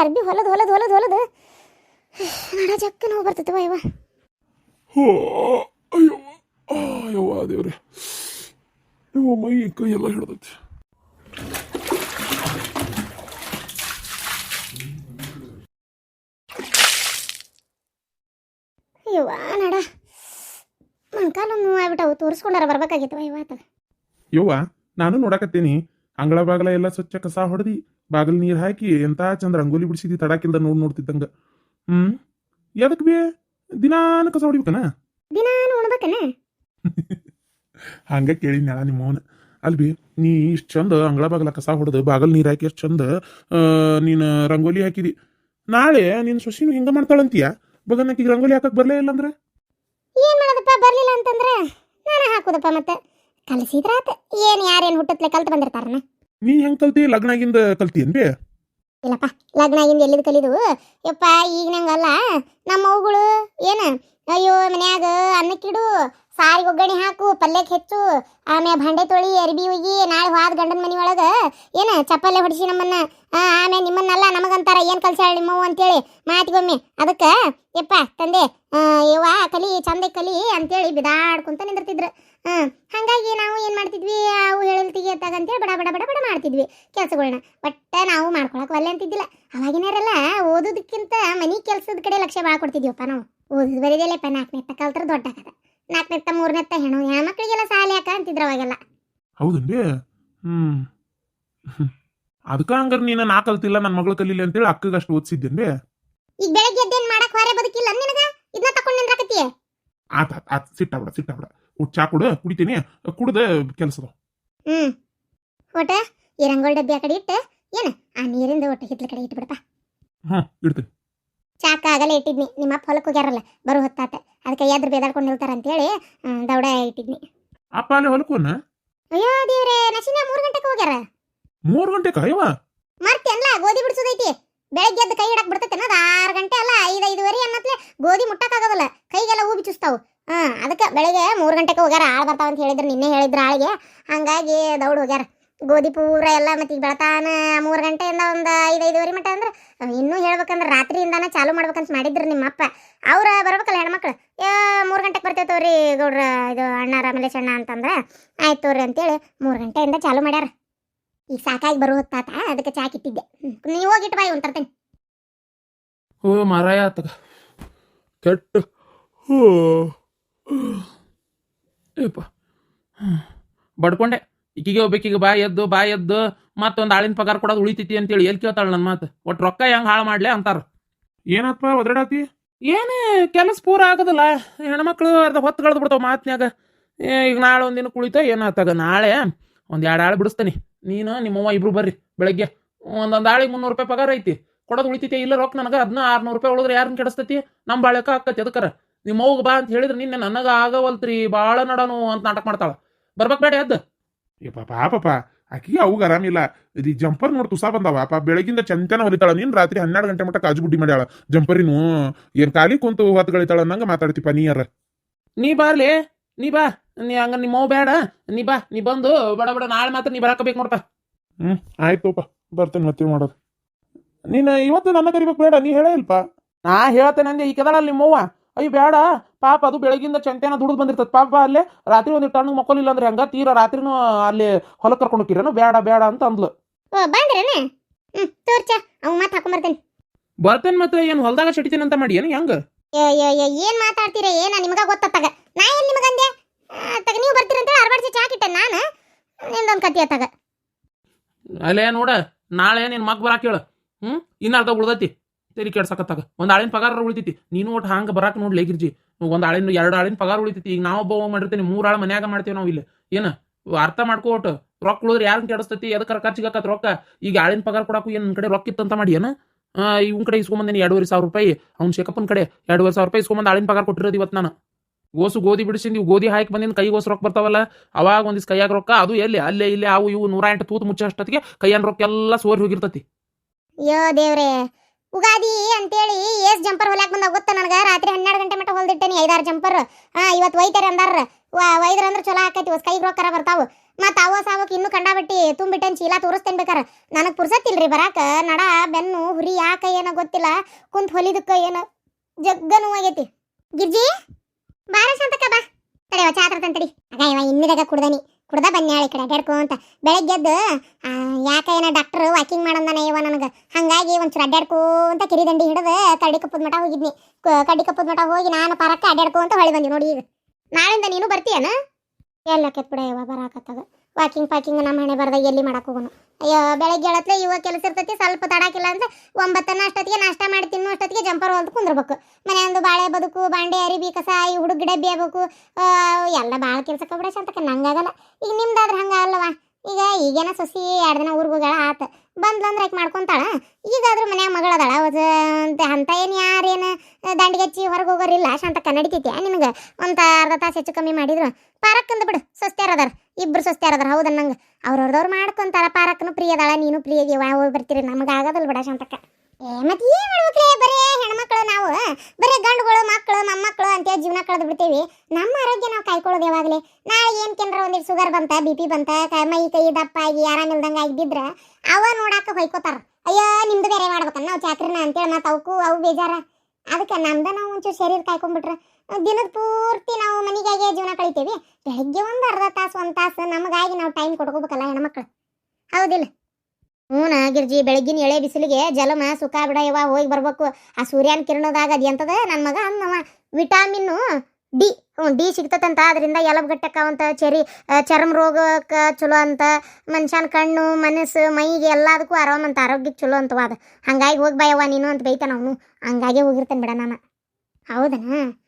ಅರ್ಬಿ ಹೊಲದ ಹೊಲದ ಹೊಲದ ಹೊಲದ. ನಡ ಜಕ್ಕ ನೋವು ಬರ್ತೈತವ ಇವ. ಅಯ್ಯೋ ದೇವ್ರೆ. ಮೈ ಕೈ ಎಲ್ಲ ಹಿಡ್ದೈತಿ. ಅಯ್ಯವ್ವ ನಡ. ಮೊಣಕಾಲು ನೋವು ಆಗ್ಬಿಟ್ಟವು ತೋರಿಸ್ಕೊಂಡಾರ ಬರ್ಬೇಕಾಗಿತ್ತು ಇವತ್ತು ಯವ್ವ ನಾನು ನೋಡಕತ್ತೀನಿ. ಅಂಗಳ ಬಾಗಲ ಎಲ್ಲ ಸ್ವಚ್ಛ ಕಸ ಹೊಡೆದಿ ಬಾಗಲ್ ನೀರು ಹಾಕಿ ಎಂತ ಚಂದ ರಂಗೋಲಿ ಬಿಡಿಸಿದಿ ತಡಾಕಿಲ್ದ ನೋಡ್ ನೋಡ್ತಿದ್ದಂಗ. ಹ್ಮ್? ಯಾದಕ್ ಬಿ? ದಿನಾನ ಕಸ ಹೊಡಿಬೇಕನ? ಹಂಗ ಕೇಳಿ ನೆಳ ನಿಮ್ಮ ಅವನ ಅಲ್ಬಿ ನೀ ಇಷ್ಟು ಚಂದ ಅಂಗಳ ಬಾಗಲ ಕಸ ಹೊಡೆದು ಬಾಗಲ್ ನೀರು ಹಾಕಿ ಎಷ್ಟು ಚಂದ ನೀನ್ ರಂಗೋಲಿ ಹಾಕಿದಿ. ನಾಳೆ ನಿನ್ನ ಸೊಸಿನು ಹಿಂಗ ಮಾಡ್ತಾಳಂತೀಯ? ಬಗನಕ್ಕೆ ರಂಗೋಲಿ ಹಾಕಕ್ ಬರ್ಲೇ ಇಲ್ಲ ಅಂದ್ರೆ? ಏನ್ ಮಾಡೋದಪ್ಪ ಬರ್ಲಿಲ್ಲ ಅಂತಂದ್ರೆ ನಾನು ಹಾಕುದಪ್ಪ ಮತ್ತೆ. ಕಲಿಸಿದ್ರಾತ ಏನ್ ಯಾರೇನ್ ಹುಟ್ಟತ್ಲೆ ಕಲ್ತು ಬಂದಿರ್ತಾರನ? ನೀ ಹೆಂಗ್ ಕಲ್ತಿ? ಲಗ್ನಾಗಿಂದ ಕಲ್ತಿ ಬೇ ಇಲ್ಲಪ್ಪ, ಲಗ್ನಾಗಿಂದ ಎಲ್ಲಿದ್ ಕಲಿದು? ಯಪ್ಪ, ಈಗ ನಂಗಲ್ಲ. ನಮ್ಮ ಅವುಗಳು ಏನ? ಅಯ್ಯೋ, ಮನ್ಯಾಗ ಅನ್ನಕ್ಕಿಡು, ಸಾರಿ ಒಗ್ಗರಣೆ ಹಾಕು, ಪಲ್ಯಕ್ಕೆ ಹೆಚ್ಚು ಆಮೇಲೆ ಭಾಂಡೆ ತೊಳಿ, ಅರ್ಬಿ ಒಯ್ಯಿ, ನಾಳೆ ಹೋದ ಗಂಡನ ಮನೆ ಒಳಗೆ ಏನ ಚಪ್ಪಲೆ ಹೊಡಿಸಿ ನಮ್ಮನ್ನ? ಆಮೇಲೆ ನಿಮ್ಮನ್ನಲ್ಲ, ನಮಗಂತಾರ ಏನ್ ಕಲ್ಸ್ಯಾಳ ನಿಮ್ಮವ್ವ ಅಂತೇಳಿ ಮಾತಿಗೊಮ್ಮೆ. ಅದಕ್ಕೆ, ಯಪ್ಪ, ತಂದೆ ಯವ್ವ, ಕಲಿ ಚಂದ ಕಲಿ ಅಂತೇಳಿ ಬಿದಾಡ್ಕೊಂತ ನಿಂದಿರ್ತಿದ್ರು. ಹಾಂ ಹಂಗಾಗಿ ನಾವು ಏನ್ ಮಾಡ್ತಿದ್ವಿ? ಎತ್ತಾಗ ಅಂತೇಳಿ ಬಡ ಬಡ ಬಡ ಬಡ ಮಾಡ್ತಿದ್ವಿ ಕೆಲಸಗಳನ್ನ ಒಟ್ಟ ನಾವು ಮಾಡ್ಕೊಳಕ್ ಒಲ್ಲೆ ಅಂತಿದ್ದಿಲ್ಲ. ಅವಾಗಿನಾರೆಲ್ಲ ಓದೋದಕ್ಕಿಂತ ಮನಿ ಕೆಲ್ಸದ ಕಡೆ ಲಕ್ಷ್ಯ ಭಾಳ ಕೊಡ್ತಿದ್ವಿಪ್ಪ ನಾವು. ಓದೋದು ಬರೀದಿಲ್ಲಪ್ಪ ನಾಲ್ಕನೇತ್ತ ಕಲ್ತ್ರ ದೊಡ್ಡ ತ ಮೂರನೇ ತ ಹೆಣ್ಣು ಹೆಣ್ಮಕ್ಳಿಗೆಲ್ಲ ಸಾಲ ಯಾಕ ಅಂತಿದ್ರು ಅವಾಗೆಲ್ಲ. ಹೌದನ್ರಿ? ಹ್ಮ್. ಅದಕ್ಕ ಹಂಗಾರ ನೀನ ನಾ ಕಲ್ತಿಲ್ಲ ನನ್ನ ಮಗಳು ಕಲೀಲಿ ಅಂತೇಳಿ ಅಕ್ಕಗ ಅಷ್ಟು ಓದ್ಸಿದ್ದೇನ್ರಿ? ಈಗ ಬೆಳಗ್ಗೆ ಎದ್ದೇನ್ ಮಾಡಕ್ ಹೊರೆ ಬದುಕಿಲ್ಲ ನಿನಗ? ಇದನ್ನ ತಕೊಂಡ್ ನಿಂದ್ರಾಕತ್ತಿ ಆತ ಆತ ಸಿಟ್ಟಾಬಿಡ ಸಿಟ್ಟಾಬಿಡ ಚಾ ಕುಡ ಕುಡಿತೀನಿ. ಕುಡ್ದ ಕೆಲಸದ ಹ್ಮ್. ಒಟ ಈ ರಂಗೋಲ್ ಡಬ್ಬಿ ಆ ಕಡೆ ಇಟ್ಟು ಏನ? ಆ ನೀರಿಂದ ಒಟ್ಟು ಹಿತ್ಲ ಕಡೆ ಇಟ್ಬಿಡಪ್ಪ. ಹಾ ಇಡ್ತೀನಿ ಚಾಕ ಆಗಲೇ ಇಟ್ಟಿದ್ನಿ. ನಿಮ್ಮ ಅಪ್ಪ ಹೊಲಕ್ಕೆ ಹೋಗ್ಯಾರಲ್ಲ ಬರೋ ಹೊತ್ತಾತ. ಅದಕ್ಕೆ ಎದ್ರ ಬೇದಾಡ್ಕೊಂಡು ನಿಲ್ತಾರ ಅಂತೇಳಿ ದೌಡ ಇಟ್ಟಿದ್ನಿ. ಅಪ್ಪ ಅಲ್ಲಿ ಹೊಲಕೋನ ಅಯ್ಯೋ ದೇವ್ರೆ ನಶಿನ ಮೂರು ಗಂಟೆಗೆ ಹೋಗ್ಯಾರ. ಮೂರು ಗಂಟೆ ಕಾಯವ ಮರ್ತೆನ್ಲ ಗೋಧಿ ಬಿಡಿಸೋದೈತಿ. ಬೆಳಗ್ಗೆ ಎದ್ದು ಕೈ ಇಡಕ್ ಬಿಡ್ತೈತೆ ಅನ್ನೋದು ಆರು ಗಂಟೆ ಅಲ್ಲ ಐದು ಐದುವರೆ ಅನ್ನತ್ಲೆ ಗೋಧಿ ಮುಟ್ಟಕ್ಕಾಗೋದಲ್ಲ ಕೈಗೆಲ್ಲ ಹೂ ಬಿಚ್ಚಿಸ್ತಾವು. ಹಾಂ ಅದಕ್ಕೆ ಬೆಳಗ್ಗೆ ಮೂರು ಗಂಟೆಗೆ ಹೋಗ್ಯಾರ ಆಳು ಬರ್ತಾವ ಅಂತ ಹೇಳಿದ್ರು ನಿನ್ನೆ ಹೇಳಿದ್ರು ಆಳಿಗೆ. ಹಂಗಾಗಿ ದೌಡ್ ಹೋಗ್ಯಾರ. ಗೋಧಿ ಪೂರ ಎಲ್ಲ ಮತ್ತೆ ಈಗ ಬೆಳತಾನ ಮೂರು ಗಂಟೆಯಿಂದ ಒಂದು ಐದು, ಐದುವರೆ ಮಟ್ಟ ಅಂದ್ರೆ ಇನ್ನೂ ಹೇಳ್ಬೇಕಂದ್ರೆ ರಾತ್ರಿಯಿಂದಾನ ಚಾಲು ಮಾಡ್ಬೇಕಂತ ಮಾಡಿದ್ರು ನಿಮ್ಮ ಅಪ್ಪ. ಬರಬೇಕಲ್ಲ ಹೆಣ್ಮಕ್ಳು? ಮೂರು ಗಂಟೆಗೆ ಬರ್ತೇವೆ ತೋರಿ ಗೌಡ್ರ, ಇದು ಅಣ್ಣ ರಾಮಲೇಶ್ ಅಣ್ಣ ಅಂತಂದ್ರೆ. ಆಯ್ತು ತೋರಿ ಅಂತೇಳಿ ಮೂರು ಗಂಟೆಯಿಂದ ಚಾಲು ಮಾಡ್ಯಾರ. ಈಗ ಸಾಕಾಗಿ ಬರೋ ಹೊತ್ತಾತ, ಅದಕ್ಕೆ ಚಾಕ್ ಇಟ್ಟಿದ್ದೆ. ನೀವು ಹೋಗಿಟ್ಟು ಬಾಯಿ ಒಂದು ತರ್ತೇನೆ. ಓ ಮಾರಾಯ ಆತಗ. ಕೆಟ್ಟ ಏಪ್ಪ ಬಡ್ಕೊಂಡೆ. ಈಕಿಗೆ ಒಬ್ಬಾಕಿಗ ಬಾ ಎದ್ದು ಬಾ ಎದ್ದು ಮತ್ತೊಂದು ಆಳಿನ ಪಗಾರ ಕೊಡೋದು ಉಳಿತೈತಿ ಅಂತೇಳಿ ಎಲ್ಲಿ ಕೇಳ್ತಾಳ ನನ್ನ ಮಾತು? ಒಟ್ಟು ರೊಕ್ಕ ಹೆಂಗ್ ಹಾಳು ಮಾಡ್ಲೆ ಅಂತಾರ. ಏನಪ್ಪ ಒದ್ರಡಾತಿ? ಏನೇ ಕೆಲಸ ಪೂರ ಆಗೋದಿಲ್ಲ. ಹೆಣ್ಮಕ್ಳು ಅರ್ಧ ಹೊತ್ತು ಕಳೆದು ಬಿಡ್ತಾವ ಮಾತ್ನ್ಯಾಗ. ಏ, ಈಗ ನಾಳೆ ಒಂದಿನ ಕುಳಿತೋ ಏನಾತಾಗ ನಾಳೆ ಒಂದು ಎರಡು ಆಳು ಬಿಡಿಸ್ತಾನೆ. ನೀನು ನಿಮ್ಮವ್ವ ಇಬ್ರು ಬರ್ರಿ ಬೆಳಗ್ಗೆ. ಒಂದೊಂದು ಆಳಿಗೆ ಮುನ್ನೂರು ರೂಪಾಯಿ ಪಗಾರ ಐತಿ. ಕೊಡೋದು ಉಳಿತೈತಿ ಇಲ್ಲ ರೊಕ್ಕ ನನಗೆ. ಅದನ್ನ ಆರ್ನೂರು ರೂಪಾಯಿ ಉಳಿದ್ರೆ ಯಾರನ್ನ ಕೆಡಿಸ್ತೈತಿ? ನಮ್ಮ ಬಾಳಕ ಹಾಕತಿ ಅದಕ್ಕರ ನಿಮ್ಮ ಅವ್ಗ ಬಾ ಅಂತ ಹೇಳಿದ್ರೆ ನಿನ್ನೆ ನನಗೆ ಆಗವಲ್ತ್ರಿ. ಭಾಳ ನಡನು ಅಂತ ನಾಟಕ ಮಾಡ್ತಾಳ. ಬರ್ಬೇಕು ಬೇಡ ಎದ್ದು. ಏ ಪಾಪ ಪಾಪ ಆಕಿಗೆ ಅವಾಗ ಆರಾಮಿಲ್ಲ ಇದು ಜಂಪರ್ ನೋಡಿ ತುಸಾ ಬಂದವ. ಪಾಪ ಬೆಳಗಿಂದ ಚಂತನ ಹೊಲಿತಾಳ. ನೀನ್ ರಾತ್ರಿ ಹನ್ನೆರಡು ಗಂಟೆ ಮಟ್ಟ ಕಾಜು ಬುಡ್ಡಿ ಮಾಡ್ಯಾಳ. ಜಂಪರಿನು ಏನ್ ಖಾಲಿ ಕುಂತು ಹೊತ್ಗಳಿತಾಳ ನಂಗ ಮಾತಾಡ್ತಿಪ್ಪ ನೀಯರ ನೀ ಬಾರ್ಲಿ ನೀ ಬಾ. ನೀ ಹಂಗ ನಿಮ್ಮ ಬೇಡ ನೀ ಬಾ ನೀ ಬಂದು ಬಡ ಬಡ ನಾಳೆ ಮಾತ್ರ ನೀ ಬರಾಕಬೇಕು ನೋಡಪ್ಪ ಹ್ಮ್ ಆಯ್ತುಪ್ಪ ಬರ್ತೇನೆ ಮತ್ತೆ ಮಾಡೋದು ನೀನು ಇವತ್ತು ನನ್ನ ಕರಿಬೇಕು ಬೇಡ ನೀ ಹೇಳೇ ಇಲ್ಪ? ನಾ ಹೇಳ್ತೇನೆ ಅಂದೆ ಈ ಕದಳಲ್ಲಿ ನಿಮ್ಮವ್ವ ಅಯ್ಯ ಬೇಡ. ಪಾಪ ಅದು ಬೆಳಗಿಂದ ಚಂಟೆನ ದುಡಿದು ಬಂದಿರ್ತದ. ಪಾಪ ಅಲ್ಲೇ ರಾತ್ರಿ ಒಂದು ಟಣ್ಣು ಮಕ್ಕೋಲಿಲ್ಲ ಅಂದ್ರೆ ಹಂಗ ತೀರಾ ರಾತ್ರಿನೂ ಅಲ್ಲಿ ಹೊಲಕ್ಕೆ ಕರ್ಕೊಂಡು ಹೋಗಿರೇನು ಬೇಡ ಬೇಡ ಅಂತ ಅಂದ್ಲು. ಬರ್ತೇನೆ. ಮತ್ತೆ ಏನು ಹೊಲದಾಗ ಚಟಿತೀನಿ ಅಂತ ಮಾಡಿ ಏನು ಹೆಂಗ? ಏನು ಮಾತಾಡ್ತೀರ ಏನ ನಿಮಗ ಗೊತ್ತಾಗ ನಾ ಏನ್ ನಿಮಗಂದೆ ಅಂದೆ? ತಗ ನೀವು ಬರ್ತೀರಂತ ಅರ್ಬಾಡ್ಸಿ ಚಾಕಿಟ್ಟೆ ನಾನು. ನಿಂದೊಂದು ಕತಿ ಅತ್ತಾಗ ಅಲ್ಲೇ ನೋಡ ನಾಳೆ ನಿನ್ ಮಗ್ ಬರಾಕ ಹೇಳು. ಹ್ಮ್ ಇನ್ನ ಉಳ್ದತಿ ಉಳ್ದೈತಿ. ತೆರಿ ಕೆಡ್ಸಕತ್ತಾಗ. ಒಂದ್ ಆಳಿನ ಪಗಾರ ಉಳಿತೈತಿ. ನೀನು ಒಟ್ಟು ಹಂಗ ಬರಾಕ್ ನೋಡ್ಲಿ ಗಿರ್ಜಿ. ಒಂದ್ ಆಳಿನ ಎರಡು ಆಳಿನ ಪಗಾರ ಉಳಿತೈತಿ. ಈಗ ನಾವು ಒಬ್ಬ ಮಾಡಿರ್ತೀನಿ. ಮೂರ್ ಆಳು ಮನ್ಯಾಗ ಮಾಡ್ತೇವೆ ನಾವು ಇಲ್ಲಿ. ಏನು? ಅರ್ಥ ಮಾಡ್ಕೋ ಒಟ್ಟು. ರೊಕ್ಕ ಉಳಿದ್ರೆ ಯಾರನ್ನ ಕೆಡಿಸ್ತೈತಿ? ಎದಕ್ಕೆ ಖರ್ಚಿಗಾಕತ್ ರೊಕ್ಕ? ಈಗ ಆಳಿನ ಪಗಾರ ಕೊಡಕ್ಕೂ ಏನ್ ಕಡೆ ರೊಕ್ಕ ಇತ್ತಂತ ಮಾಡಿ ಏನ? ಇವನ್ ಕಡೆ ಇಸ್ಕೊಂಬಂದೇನೆ ಎರಡೂವರೆ ಸಾವಿರ ರೂಪಾಯಿ. ಅವ್ನ ಶೇಕಪ್ಪನ ಕಡೆ ಎರಡುವರೆ ಸಾವಿರ ರೂಪಾಯಿ ಇಸ್ಕೊಂಬಂದು ಆಳಿನ ಪಗಾರ ಕೊಟ್ಟಿರೋದು ಇವತ್ತು ನಾನು. ಗೋಸು ಗೋಧಿ ನೀವು ಗೋಧಿ ಹಾಕಿ ಕೈ ಗೋಸು ರೊಕ್ಕ ಬರ್ತಾವಲ್ಲ? ಅವಾಗ ಒಂದಿಸ್ ಕೈಯಾಗ ರೊಕ್ಕ, ಅದು ಎಲ್ಲಿ? ಅಲ್ಲೇ, ಇಲ್ಲೇ, ಅವು ಇವು ನೂರ ಎಂಟು ತೂತು ಮುಚ್ಚ ಅಷ್ಟೊತ್ತಿಗೆ ಕೈಯನ್ ರೊಕ್ಕ ಎಲ್ಲ ಸೋರಿ ಹೋಗಿರ್ತತಿ. ಉಗಾದಿ ಅಂತೇಳಿ ಏಸ್ ಜಂಪರ್ ಹೊಲ್ಯಾಕ ಬಂದಾಗ ಗೊತ್ತ ನನಗೆ? ರಾತ್ರಿ ಹನ್ನೆರಡು ಗಂಟೆ ಮಟ್ಟ ಹೊಲ್ದಿಟ್ಟೇನಿ ಐದಾರು ಜಂಪರ್. ಹಾ ಇವತ್ತು ಒಯ್ತಾರೆ ಅಂದಾರ. ಒಯ್ದ್ರ ಅಂದ್ರೆ ಚಲೋ ಆಕೈತಿ, ಹೊಸ ಕೈಗೆ ರೊಕ್ಕರ ಬರ್ತಾವು. ಮತ್ತೆ ಅವ ಸಾವಕ್ಕೆ ಇನ್ನು ಕಂಡಾಬಟ್ಟಿ ತುಂಬಿಟ್ಟನ್ ಚೀಲ ತೋರಿಸ್ತೇನೆ ಬೇಕಾರ. ನನಗೆ ಪುರ್ಸತ್ತಿಲ್ರಿ ಬರಾಕ. ನಡ, ಬೆನ್ನು, ಹುರಿ ಯಾಕ ಏನೋ ಗೊತ್ತಿಲ್ಲ. ಕುಂತ್ ಹೊಲಿದಕ್ಕ ಏನೋ ಜಗ್ಗ ನೋವಾಗೈತಿ ಗಿರ್ಜಿ, ಬಾರ ಶಾಂತಕ್ಕ ಬಾ. ತಡೆಯವ ಚಾತ್ರ ತಂತಡಿ ಆಗ ಇವ ಇನ್ನಿದಾಗ ಕುಡ್ದನಿ. ಕುಡ್ದ ಬನ್ನಿ ಈ ಕಡೆ ಬೆಳಗ್ಗೆ ಎದ್ದು ಯಾಕ ಡಾಕ್ಟರ್ ವಾಕಿಂಗ್ ಮಾಡಂದಾನ ಇವ ನನಗೆ. ಹಂಗಾಗಿ ಒಂಚೂರು ಅಡ್ಡಾಡ್ಕೊಂತ ಕಿರಿದಂಡಿ ಹಿಡಿದು ಕಡ್ಡಿ ಕಪ್ಪದ ಮಠ ಹೋಗಿದ್ನಿ. ಕಡ್ಡಿ ಕಪ್ಪದ ಮಠ ಹೋಗಿ ನಾನು ಪರಕ್ಕ ಅಡ್ಡಾಡ್ಕೊಂತ ಹೊಳಿ ಬಂದಿ ನೋಡಿ ಈಗ. ನಾಳಿಂದ ನೀನು ಬರ್ತೀಯನ? ಎಲ್ಲ ಕೆತ್ಬಿಡ ಇವ ಬರಾಕತ್ತಾಗ. ವಾಕಿಂಗ್ ಪಾಕಿಂಗ್ ನಮ್ಮ ಹಣೆ ಬರ್ದಾಗ ಎಲ್ಲಿ ಮಾಡಕ್ ಹೋಗೋನು? ಅಯ್ಯೋ, ಬೆಳಗ್ಗೆ ಹೇಳತ್ಲೆ ಇವ ಕೆಲಸ ಇರ್ತೈತಿ, ಸ್ವಲ್ಪ ತಡಾಕಿಲ್ಲ ಅಂದ್ರೆ ಒಂಬತ್ತನ ಅಷ್ಟೊತ್ತಿಗೆ ನಾಷ್ಟ ಮಾಡಿ ತಿನ್ನೋ ಅಷ್ಟೊತ್ತಿಗೆ ಜಂಪರ್ ಹೊಲ್ದು ಕುಂದ್ರಬೇಕು. ಮನೆಯೊಂದು ಬಾಳೆ ಬದುಕು, ಬಾಂಡೆ ಅರಿಬಿ ಕಸ, ಈ ಹುಡುಗ ಡಬ್ಬಿ ಆಗ್ಬೇಕು ಎಲ್ಲ ಭಾಳ ಕೆಲಸ ಬಿಡ ಶಾಂತಕ ನಂಗಾಗಲ್ಲ ಈಗ ನಿಮ್ದಾದ್ರೆ ಹಂಗಲ್ಲವ ಈಗ ಈಗೇನ ಸೊಸಿ ಎರಡು ದಿನ ಊರಿಗೆ ಹೋಗ್ಯಾಳ ಆತ. ಬಂದ್ಲಂದ್ರೆ ಯಾಕೆ ಮಾಡ್ಕೊಂತಾಳ? ಈಗಾದ್ರೂ ಮನ್ಯಾಗ ಮಗಳದಾಳ ಅದ ಅಂತ ಏನು ಯಾರೇನು ದಂಡಿಗೆಚ್ಚಿ ಹೊರಗೆ ಹೋಗೋರಿಲ್ಲ? ಶಾಂತಕ್ಕ, ನಡಿತೈತಿ ನಿನಗೆ? ಒಂದು ಅರ್ಧ ತಾಸು ಹೆಚ್ಚು ಕಮ್ಮಿ ಮಾಡಿದ್ರು. ಪಾರಕ್ಕಂದು ಬಿಡು. ಸೊಸ್ತ್ಯಾರದಾರ ಇಬ್ರು ಸೊಸ್ತ್ಯಾರದಾರ ಹೌದಾ ನಂಗೆ. ಅವ್ರವ್ರದವ್ರು ಮಾಡ್ಕೊಂತಾರ. ಪಾರಕ್ಕನು ಪ್ರಿಯ ಅದಾಳ. ನೀನು ಪ್ರಿಯ ಇದೀವ ಹೋಗಿ ಬರ್ತೀರಿ. ನಮಗೆ ಆಗೋದಲ್ಲ ಬಿಡ ಶಾಂತಕ್ಕ. ಏ ಮತ್ತೆ ಏನ್ ಮಾಡ್ಬೇಕ್ರಿ ಬರೇ ಹೆಣ್ಮಕ್ಳು ನಾವು. ಬರೀ ಗಂಡುಗಳು, ಮಕ್ಕಳು, ಮೊಮ್ಮಕ್ಕಳು ಅಂತೇಳಿ ಜೀವನ ಕಳೆದು ಬಿಡ್ತೀವಿ. ನಮ್ಮ ಆರೋಗ್ಯ ನಾವು ಕಾಯ್ಕೊಳ್ಳೋದು ಯಾವಾಗಲೇ. ನಾಳೆ ಏನ್ ಕೆನರ ಒಂದಿಟ್ಟು ಶುಗರ್ ಬಂತ ಬಿ ಪಿ ಬಂತ ಮೈ ಕೈ ದಪ್ಪ ಆಗಿ ಆರಾಮಿಲ್ದಂಗ ಆಗಿದ್ದಿದ್ರ ಅವ ನೋಡಾಕ ಹೊಯ್ಕೋತಾರ. ಅಯ್ಯೋ, ನಿಮ್ದು ಬೇರೆ ಮಾಡ್ಬೇಕನ್ನ ನಾವು ಚಾಕ್ರಿನ ಅಂತೇಳಿ ಮತ್ತೆ ಅವಕ್ಕೂ ಅವು ಬೇಜಾರ. ಅದಕ್ಕೆ ನಮ್ದ ನಾವು ಒಂಚೂರು ಶರೀರ ಕಾಯ್ಕೊಂಡ್ಬಿಟ್ರೆ ದಿನದ ಪೂರ್ತಿ ನಾವು ಮನೆಗಾಗೆ ಜೀವನ ಕಳಿತೀವಿ. ಬೆಳಗ್ಗೆ ಒಂದು ಅರ್ಧ ತಾಸು, ಒಂದು ತಾಸು ನಮಗಾಗಿ ನಾವು ಟೈಮ್ ಕೊಡ್ಕೋಬೇಕಲ್ಲ ಹೆಣ್ಮಕ್ಳು. ಹೌದಿಲ್ಲ? ಹ್ಞೂನ ಗಿರ್ಜಿ ಬೆಳಗಿನ ಎಳೆ ಬಿಸಿಲಿಗೆ ಜಲಮ, ಸುಖ, ಬಿಡ ಇವ ಹೋಗಿ ಬರ್ಬೇಕು. ಆ ಸೂರ್ಯನ ಕಿರಣದಾಗ ಅದು ಎಂತದ? ನನ್ನ ಮಗ ಅನ್ನವ. ವಿಟಾಮಿನ್ನು ಡಿ ಹ್ಞೂ ಡಿ ಸಿಗ್ತದಂತ. ಅದರಿಂದ ಎಲಬಗಟ್ಟಕ್ಕಾವಂತ ಚರಿ ಚರ್ಮ ರೋಗಕ್ಕೆ ಚಲೋ ಅಂತ. ಮನುಷ್ಯನ ಕಣ್ಣು, ಮನಸ್ಸು, ಮೈಗೆ ಎಲ್ಲದಕ್ಕೂ ಆರಾಮ್ ಅಂತ. ಆರೋಗ್ಯಕ್ಕೆ ಚಲೋ ಅಂತವಾದ ಹಂಗಾಗಿ ಹೋಗಿ ಬಾಯವ್ವ ನೀನು ಅಂತ ಬೈತಾನ ಅವನು. ಹಂಗಾಗಿ ಹೋಗಿರ್ತಾನೆ ಬಿಡ ನಾನು. ಹೌದನಾ?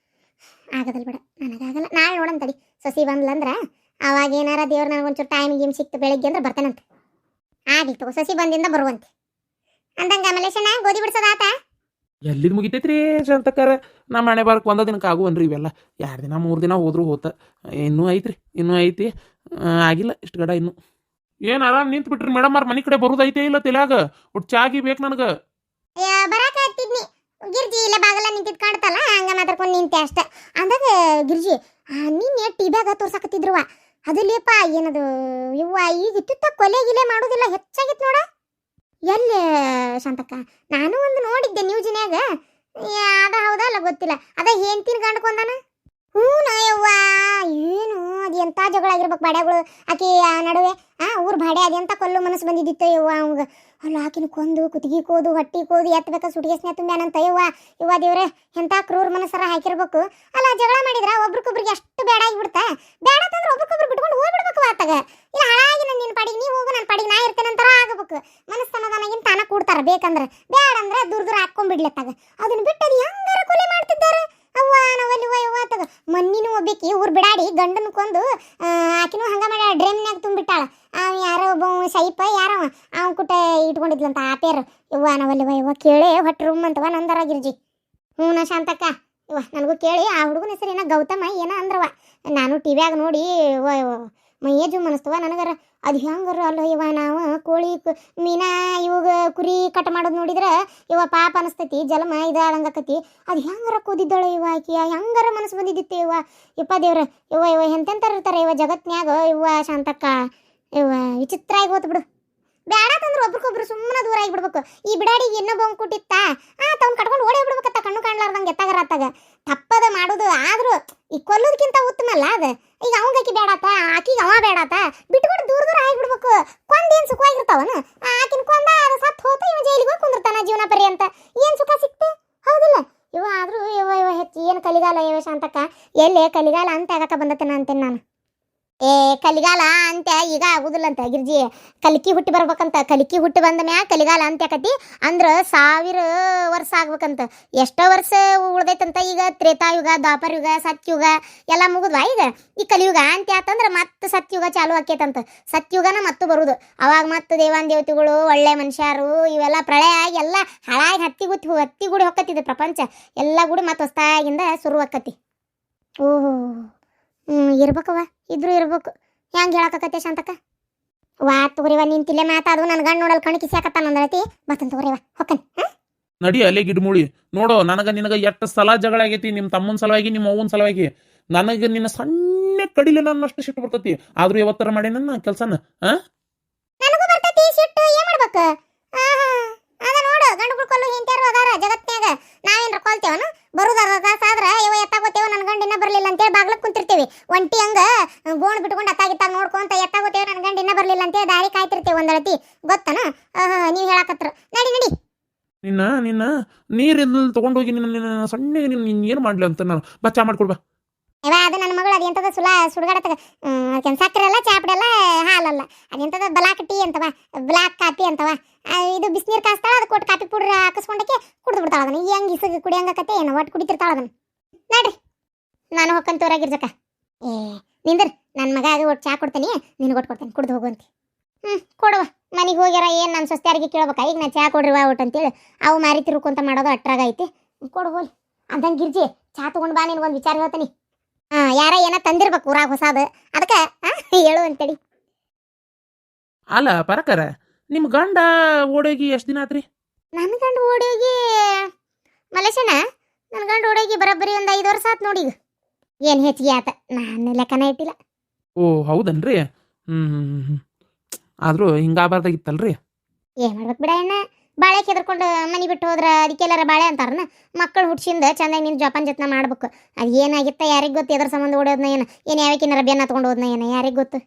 ಆಗದಲ್ಲ ಬಿಡ. ನನಗಾಗಲ್ಲ ನಾಳೆ ನೋಡೋಣ ತಡಿ. ಸಸಿ ಬಂದ್ಲಂದ್ರ ಅವಾಗ ಏನಾರ ದೇವ್ರ ನನಗೊಂಚೂರು ಟೈಮ್ ಗೀಮ್ ಸಿಕ್ತು ಬೆಳಿಗ್ಗೆ ಅಂದ್ರೆ ಬರ್ತೇನಂತೆ. ಆಗ್ಲಿ ತಗೋ. ಸಸಿ ಬಂದಿಂದ ಬರುವಂತೆ. ಅಂದಂಗ ಮಲೇಶಣ್ಣ ಗೋಧಿ ಬಿಡ್ಸೋದಾತ ಎಲ್ಲಿದ್ ಮುಗಿತೈತ್ರಿ ಶಾಂತಕ್ಕಾರ? ನಮ್ಮ ಮನೆ ಬಾರಕ್ಕೆ ಒಂದ ದಿನಕ್ಕೆ ಆಗುವನ್ರಿ ಇವೆಲ್ಲ. ಎರಡು ದಿನ ಮೂರು ದಿನ ಹೋದ್ರು ಹೋತ. ಇನ್ನೂ ಐತ್ರಿ ಇನ್ನೂ ಐತಿ. ಆಗಿಲ್ಲ. ಇಷ್ಟು ಗಡ ಇನ್ನು. ಏನು ಆರಾಮ್ ನಿಂತು ಬಿಟ್ರಿ ಮೇಡಮ್ ಅವ್ರ ಮನೆ ಕಡೆ ಬರೋದೈತೆ ಇಲ್ಲ ತಲ್ಯಾಗ. ಒಟ್ಟು ಚಾಗಿ ಬೇಕು ನನಗೆ. ಬರಾಕ ಗಿರ್ಜಿ ಇಲ್ಲ ಬಾಗಲ ನಿಂತಿದ್ ಕಾಣ್ತಲ್ಲ, ಹಂಗ ಮಾತಾಡ್ಕೊಂಡು ನಿಂತೆ ಅಷ್ಟೆ. ಅಂದಾಗ, ಗಿರ್ಜಿ ನಿನ್ನೆ ಟಿ ಬ್ಯಾಗ ತೋರ್ಸಾಕತ್ತಿದ್ರುವ. ಅದು ಲೇಪ ಏನದು ಇವ್ವ ಈಗ ಇತ್ತಿತ್ತ ಕೊಲೆ ಗಿಲೆ ಮಾಡೋದಿಲ್ಲ ಹೆಚ್ಚಾಗಿತ್ತು ನೋಡ. ಎಲ್ಲಿ, ಶಾಂತಕ್ಕ? ನಾನು ಒಂದು ನೋಡಿದ್ದೆ ನ್ಯೂಜಿನ್ಯಾಗ ಅದ ಹೌದಲ್ಲ, ಗೊತ್ತಿಲ್ಲ. ಅದ ಹೆಂಡ್ತಿನ ಗಂಡ್ಕೊಂದಾನ ಹ್ಞೂ ಯವ್ವ ಏನು ಅದು ಎಂಥ ಜಗಳ ಆಗಿರ್ಬೇಕು ಬಾಡ್ಯಾಗಳು. ಆಕೆ ಆ ನಡುವೆ, ಆ ಊರ್ ಬಾಡೆ ಅದೆಂತ ಕೊಲ್ಲು ಮನಸ್ಸು ಬಂದಿದ್ದಿತ್ತು ಯವ್ವ ಅವಂಗ. ಅಲ್ಲ ಆಕಿನ ಕೊಂದು, ಕುತ್ತಿಗೆ ಕೋದು, ಹೊಟ್ಟಿ ಕೋದು ಎತ್ತಬೇಕ ಸುಟಿಗೆಸ್ನೆ ತುಂಬ್ಯಾನಂತ ಯವ್ವ. ಯವ್ವ ದೇವ್ರೆ, ಎಂತ ಕ್ರೂರ ಮನಸ್ಸರ ಹಾಕಿರ್ಬೇಕು. ಅಲ್ಲ ಜಗಳ ಮಾಡಿದ್ರ ಒಬ್ರಿಗೊಬ್ರಿಗೆ ಅಷ್ಟು ಬೇಡ ಆಗಿಬಿಡ್ತಾ. ಬೇಡ ಅಂತಂದ್ರೆ ಒಬ್ರಿಗೊಬ್ರು ಬಿಟ್ಕೊಂಡು ಹೋಗ್ಬಿಡ್ಬೇಕು ಆತಾಗ. ಇಲ್ಲ ಹಾಳಾಗಿ ನಾನು ನಿನ್ನ ಪಡಿಗೆ ನೀವು ಹೋಗು ನನ್ನ ಪಡಿಗೆ, ನಾ ಇರ್ತೇನೆ ಅಂತಾರ ಆಗಬೇಕು. ಮನಸ್ಸು ಸಮಾಧಾನಗಿಂತ ತಾನ ಕೂಡ್ತಾರ ಬೇಕಂದ್ರೆ. ಬೇಡ ಅಂದ್ರೆ ದೂರ ದೂರ ಹಾಕೊಂಡ್ಬಿಡ್ಲತ್ತಾಗ ಅದನ್ನ ಬಿಟ್ಟು ಅದು ಹೆಂಗಾರ ಕೊಲೆ ಮಾಡ್ತಿದ್ದಾರೆ? ಅವ್ವ ನಾವಲ್ಲಿ ಯವ್ವ ಮನ್ನಿನೂ ಮಣ್ಣಿನ ಊರು ಬಿಡಾಡಿ, ಗಂಡನ ಕೊಂದು ಆಕಿನೂ ಹಂಗೆ ಮಾಡಿ ಡ್ರೆಮ್ನ್ಯಾಗ ತುಂಬಿಟ್ಟಾಳ. ಅವ ಯಾರೋ ಒಬ್ಬ ಸೈಪ ಯಾರವ ಅವ್. ಕುಟ ಇಟ್ಕೊಂಡಿದ್ಲಂತ ಆ ಪೇರು. ಇವ್ವ ನಾವಲ್ಲಿ ಇವ ಕೇಳಿ, ಹೊಟ್ಟೆ ರೂಮ್ ಅಂತವ ನಂದರ ಗಿರ್ಜಿ. ಹ್ಞೂ ನಾ ಶಾಂತಕ್ಕ. ಇವ ನನಗೂ ಕೇಳಿ, ಆ ಹುಡುಗನ ಹೆಸರು ಏನ ಗೌತಮ, ಏನ ಅಂದ್ರವ. ನಾನು ಟಿವ್ಯಾಗ ನೋಡಿ ಮೈಯೇ ಜುಮ್ ಅನಿಸ್ತವ ನನಗರ. ಅದು ಹೆಂಗರ ಅಲ್ಲ ಇವ ನಾವು ಕೋಳಿ ಮೀನ ಇವಾಗ ಕುರಿ ಕಟ್ ಮಾಡೋದು ನೋಡಿದ್ರೆ ಇವ ಪಾಪ ಅನಿಸ್ತೈತಿ, ಜಲಮ ಇದಾಳಂಗಕತಿ. ಅದು ಹೆಂಗಾರ ಕೂದಿದ್ದಾಳೆ ಇವ ಆಕಿಯ, ಹೆಂಗಾರ ಮನಸ್ಸು ಬಂದಿದ್ದಿತ್ತು ಇವ. ಇಪ್ಪ ದೇವ್ರ, ಇವ ಇವ ಎಂತೆಂತಾರ ಇರ್ತಾರೆ ಇವ ಜಗತ್ನ್ಯಾಗ, ಇವ ಶಾಂತಕ್ಕ, ಇವ ವಿಚಿತ್ರ ಆಗಿ ಹೋತ್ ಬಿಡು. ಬೇಡ ತಂದ್ರೆ ಒಬ್ರಿಗೊಬ್ರು ಸುಮ್ಮನೆ ದೂರ ಆಗಿ ಬಿಡ್ಬೇಕು ಈ ಬಿಡಾಡಿಗೆ ಇನ್ನೊಬ್ಬ ಕೊಟ್ಟಿತ್ತ ಆ ತವ್ನ ಕಟ್ಕೊಂಡು ಓಡೇ ಬಿಡ್ಬೇಕತ್ತ ಕಣ್ಣು ಕಾಣ್ಲಾರ್ದಂಗೆ ಎತ್ತಾಗರತ್ತಾಗ ತಪ್ಪದ ಮಾಡೋದು ಆದ್ರೂ ಈ ಕೊಲ್ಲೋದಕ್ಕಿಂತ ಉತ್ತಮಲ್ಲ ಅದ. ಈಗ ಅವಂಗಾಕಿ ಬೇಡಾತ ಆಕಿಗೆ ಅವ ಬೇಡಾತ ಬಿಟ್ಕೊಂಡು ದೂರ ದೂರ ಆಗಿಬಿಡ್ಬೇಕು ಕೊಂದ್ ಸುಖವಾಗಿರ್ತಾವನ ಆಕಿನ ಕೊಂದ ಅದು ಸತ್ತು ಹೋತ ಇವ ಜೈಲಿಗೆ ಹೋಗಿ ಕುಂದಿರ್ತಾನ ಜೀವನ ಅಂತ ಏನು ಸುಖ ಸಿಕ್ತೆ? ಹೌದಿಲ್ಲ. ಇವ ಆದ್ರೂ ಇವ ಇವ ಹೆಚ್ಚು ಏನು ಕಲಿಗಾಲ ಇವ ಶಾಂತಕ್ಕ? ಎಲ್ಲೇ ಕಲಿಗಾಲ ಅಂತ ಆಗಕ ಬಂದತನ ಅಂತೇನೆ ಕಲಿಗಾಲ ಅಂತ ಈಗ ಆಗುದಿಲ್ಲ ಅಂತ ಗಿರ್ಜಿ. ಕಲಿಕಿ ಹುಟ್ಟಿ ಬರ್ಬೇಕಂತ, ಕಲಿಕಿ ಹುಟ್ಟಿ ಬಂದ ಮ್ಯಾಗ ಕಲಿಗಾಲ ಅಂತ ಆಕತಿ ಅಂದ್ರೆ ಸಾವಿರ ವರ್ಷ ಆಗ್ಬೇಕಂತ. ಎಷ್ಟೋ ವರ್ಷ ಉಳ್ದೈತಂತ ಈಗ ತ್ರೇತಾಯುಗ ದ್ವಾಪರಯುಗ ಸತ್ಯುಗ ಎಲ್ಲ ಮುಗಿದ್ವಾ ಈಗ? ಈ ಕಲಿಯುಗ ಅಂತ ಆತಂದ್ರೆ ಮತ್ತೆ ಸತ್ಯುಗ ಚಾಲು ಆಕೈತಂತ ಸತ್ಯುಗನ ಮತ್ತು ಬರುದು. ಅವಾಗ ಮತ್ತು ದೇವಾನ್ ದೇವತೆಗಳು, ಒಳ್ಳೆ ಮನುಷ್ಯರು, ಇವೆಲ್ಲ ಪ್ರಳಯ ಎಲ್ಲ ಹಾಳಾಗಿ ಹತ್ತಿ ಗುತ್ತಿ ಹತ್ತಿ ಗುಡಿ ಹೊಕ್ಕತ್ತಿದೆ ಪ್ರಪಂಚ. ಎಲ್ಲ ಗುಡಿ ಮತ್ತು ಹೊಸ್ತಾಗಿಂದ ಶುರು ಆಕತಿ ಓಹೋ ಹ್ಞೂ ಇರ್ಬೇಕವ ಇದ್ರು ಇರ್ಬೇಕು. ಹೆಂಗೆ ಹೇಳಕತ್ತೆ ಶಾಂತಕ್ಕ? ವಾ ತಗೋರಿವ ನಿಂತಿಲ್ಲೇ ಮಾತಾಡು ನನ್ನ ಗಂಡು ನೋಡಲ್ ಕಣ್ ಕಿಸ್ಯಾಕತ್ತಾನ ನಂದಳತಿ ಬರ್ತನ್ ತಗೋರಿವ ಹೊಕ್ಕನ್ ನಡಿ ಅಲ್ಲೇ ಗಿಡಮೂಳಿ ನೋಡು ನನಗೆ ನಿನಗೆ ಎಷ್ಟು ಸಲ ಜಗಳ ಆಗೈತಿ ನಿಮ್ಮ ತಮ್ಮನ ಸಲುವಾಗಿ ನಿಮ್ಮ ಅವ್ವನ ಸಲುವಾಗಿ. ನನಗೆ ನಿನ್ನ ಸಣ್ಣ ಕಡಿಲೆ ನನ್ನ ಅಷ್ಟು ಸಿಟ್ಟು ಬರ್ತತಿ. ಆದ್ರೂ ಯಾವತ್ತರ ಮಾಡಿ ನನ್ನ ಕೆಲಸನ ಆ ನನಗೂ ಬರ್ತತಿ ಸಿಟ್ಟು ಏನ್ ಮಾಡ್ಬೇಕು? ಅದ ನೋಡು ಗಂಡುಗಳು ಕೊಲ್ಲು ಹಿಂತ್ಯಾರು ಅದಾರ ಜಗತ್ನ್ಯಾಗ. ನಾವೇನ್ರ ಕೊಲ್ತೇವನ? ಬರುದ ಸಾದ್ರ ಇವ ಎತ್ತಾಗೋತೇವ ನನ್ನ ಗಂಡಿನ ಬರ್ಲಿಲ್ಲ ಅಂತೇಳಿ ಬಾಗ್ಲಕ್ ಕುಂತಿರ್ತೀವಿ. ಒಂಟಿ ಹಂಗ ಗೋಣ್ ಬಿಟ್ಕೊಂಡು ಅತ್ತಾಗಿತ್ತಾಗ ನೋಡ್ಕೊಂತ ಎತ್ತಾಗೋತೇವ ನನ್ನ ಗಂಡಿನ ಬರ್ಲಿಲ್ಲ ಅಂತೇಳಿ ದಾರಿ ಕಾಯ್ತಿರ್ತೇವೆ ಒಂದಳತಿ ಗೊತ್ತನ ಆಹಾ, ನೀವ್ ಹೇಳಕತ್ರ ನಡಿ ನಡಿ ನಿನ್ನ ನಿನ್ನ ನೀರಿಲ್ಲ ತಗೊಂಡೋಗಿ ನಿನ್ನ ನಿನ್ನ ಸಣ್ಣ ನಿನ್ನ ನಿನ್ನ ಏನು ಮಾಡ್ಲಿ ಅಂತ ನಾನು. ಬಚ್ಚಾ ಮಾಡ್ಕೊಡ್ಬಾ ಇವ ಅದು ನನ್ನ ಮಗಳು ಅದೆಂತದ ಸುಲ ಸುಡುಗಾಡತಗ ಅದಕ್ಕೆ ಸಕ್ಕರೆ ಅಲ್ಲ ಚಾಪಡಿ ಅಲ್ಲ, ಹಾಲಲ್ಲ. ಅದೆಂತದ ಬ್ಲಾಕ್ ಟೀ ಅಂತವ ಬ್ಲಾಕ್ ಕಾಫಿ ಅಂತವ ಇದು ಬಿಸಿನೀರು ಕಾಸ್ತಾಳ, ಅದು ಕೊಟ್ಟು ಕಾಫಿ ಪುಡ್ರ ಹಾಕಿಸ್ಕೊಂಡಕ್ಕೆ ಕುಡ್ದು ಬಿಡ್ತಾಳ ಅದನ್ನ ಈ ಹಂಗೆ ಇಸಗ ಕುಡಿಯಂಗಕತ್ತೆ ಏನು ಒಟ್ಟು ಕುಡಿತಿರ್ತಾಳ ಅದನ್ನ ನಡ್ರಿ. ನಾನು ಹೊಕ್ಕಂತ ಏ, ನಿಂದ್ರ ನನ್ನ ಮಗ ಅದು ಒಟ್ಟು ಚಾ ಕೊಡ್ತೀನಿ, ನಿನಗೆ ಒಟ್ಟು ಕೊಡ್ತೇನೆ, ಕುಡ್ದು ಹೋಗುವಂತೆ ಹ್ಞೂ ಕೊಡುವ ಮನೆಗೆ ಹೋಗ್ಯಾರ ಏನು ನನ್ನ ಸೊಸ್ತ್ಯಾರಿಗೆ ಕೇಳ್ಬೇಕಾ? ಈಗ ನಾ ಚಾ ಕೊಡ್ರಿ ವಾ ಊಟ ಅಂತೇಳಿ ಅವು ಮಾರಿ ತಿರುಕೊಂತ ಮಾಡೋದು ಅಟ್ರಾಗ ಐತಿ. ಕೊಡು ಹೋಲಿ. ಅದಂಗೆ ಗಿರ್ಜಿ ಚಾ ತೊಗೊಂಡು ಬಾ ನಿನಗೊಂದು ವಿಚಾರ ಹೇಳ್ತೀನಿ. ಹಾಂ ಯಾರ ಏನ ತಂದಿರ್ಬೇಕು ಊರಾಗ ಹೊಸಾದ. ಅದಕ್ಕೆ ಹೇಳು ಅಂತೇಳಿ. ಅಲ್ಲ ಪರಕರ ನಿಮ್ಮ ಗಂಡ ಓಡೋಗಿ ಎಷ್ಟು ದಿನ ಆತ್ರಿ? ನನ್ನ ಗಂಡ ಓಡೋಗಿ ಮಲೇಶಣ್ಣ ನನ್ನ ಗಂಡ ಓಡೋಗಿ ಬರೋಬ್ಬರಿ ಒಂದು ಐದು ವರ್ಷ ಆತು ನೋಡಿ ಈಗ. ಏನು ಹೆಚ್ಚಿಗೆ ಆತ ನಾನು ಲೆಕ್ಕನ ಇಟ್ಟಿಲ್ಲ. ಓ ಹೌದನ್ರಿ? ಹ್ಞೂ ಹ್ಞೂ ಆದರೂ ಹಿಂಗಾಗಬಾರ್ದಾಗಿತ್ತಲ್ರಿ? ಏನ್ ಮಾಡ್ಬೇಕು ಬಿಡ ಅಣ್ಣ. ಬಾಳೆ ಕೆದರ್ಕೊಂಡು ಮನಿ ಬಿಟ್ಟು ಹೋದ್ರ ಅದಕ್ಕೆಲ್ಲಾರ ಬಾಳೆ ಅಂತಾರನ? ಮಕ್ಕಳು ಹುಡ್ಸಿಂದ ಚಂದಾಗಿ ನೀನು ಜೋಪಾನ ಜತ್ನ ಮಾಡ್ಬೇಕು. ಅದು ಏನಾಗಿತ್ತ ಯಾರಿಗೆ ಗೊತ್ತು ಎದ್ರ ಸಂಬಂಧ ಓಡೋದ್ನ ಏನು? ಏನು ಯಾವಕ್ಕಿನಾರ ಬೆನ್ನ ಹತ್ಕೊಂಡು ಹೋದ್ನ ಏನು? ಯಾರಿಗೆ ಗೊತ್ತು?